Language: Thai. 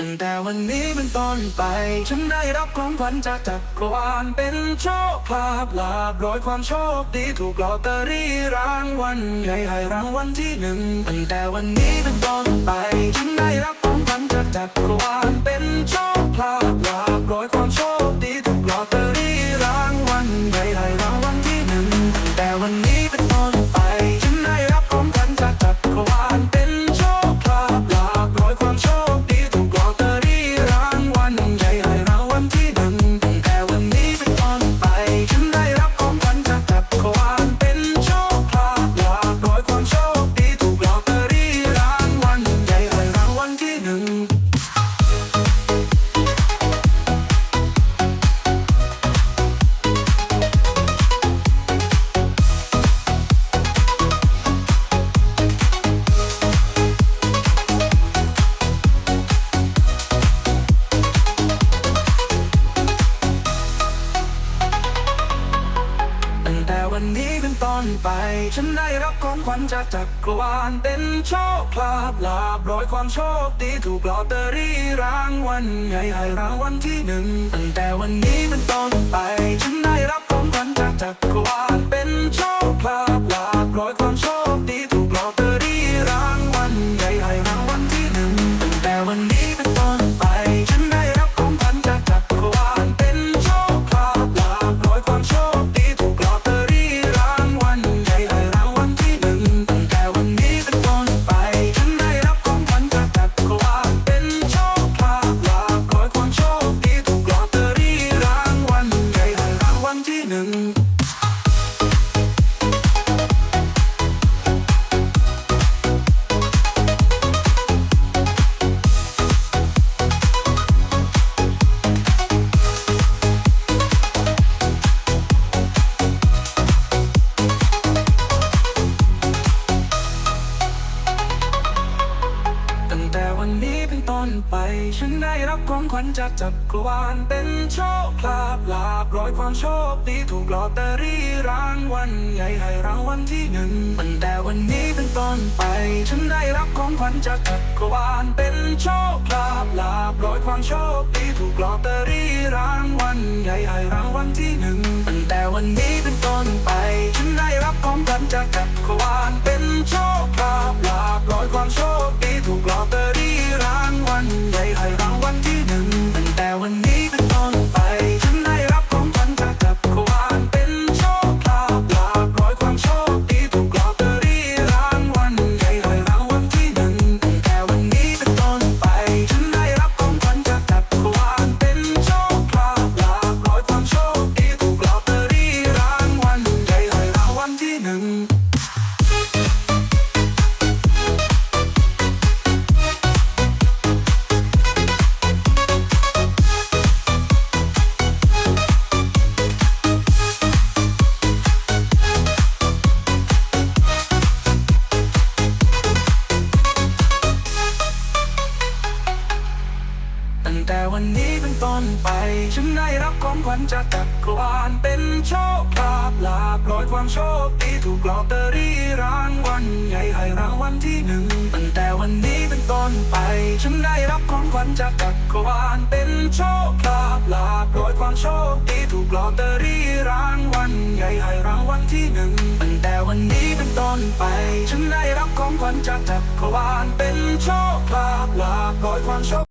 ตั้งแต่วันนี้เป็นต้นไป ฉันได้รับของขวัญจากจักรวาลเป็นโชคลาภลาบร้อยความโชคดีถูกลอตเตอรี่รางวัลใหญ่ให้รางวัลที่หนึ่งตั้งแต่วันนี้เป็นต้นไป ฉันได้รับของขวัญจากจักรวาลเป็นโชคลาภาพ นนี้เป็นต้นไป ฉันได้รับของขวัญจากจักรวาลเป็นโชคลาภลาบร้อยความโชคดีถูกลอตเตอรี่รางวัลใหญ่ให้รางวัลที่หนึ่งตั้งแต่วันนี้เป็นต้นไป ฉันได้รับของขวัญจากจักรวาลเป็นโชคลาภลาบร้อยความโชคดีถูกลอตเตอรี่รางวัลใหญ่ให้รางวัลที่หนึ่งตั้งแต่วันนี้เป็นต้น ฉันได้รับของขวัญจากจักรวาลเป็นโชคลาภลาบร้อยความโชคดีถูกลอตเตอรี่รางวัลใหญ่ให้รางวัลที่หนึ่งตั้งแต่วันนี้เป็นต้นไป ฉันได้รับของขวัญจากจักรวาลเป็นโชคลาภลาบร้อยความโชคดีถูกลอตเตอรี่รางวัลใหญ่ให้รางวัลที่หนึ่งตั้งแต่วันนี้เป็นต้นไปฉัน งแต่วันนี้เป็นต้นไป ฉันได้รับของขวัญจากจักรวาลเป็นโชคลาภลาบร้อยความโชคดีถูกลอตเตอรี่รางวัลใหญ่ให้รางวัลที่หนึ่งตั้งแต่วันนี้เป็นต้นไป ฉันได้รับของขวัญจากจักรวาลเป็นโชคลาภลาบร้อยความโชคดีถูกลอตเตอรี่รางวัลใหญ่ให้รางวัลที่หนึ่งตั้งแต่วันนี้เป็นต้นไป ฉันได้รับของขวัญจากจักรวาลเป็นโชคลาภลาบร้อยความโชค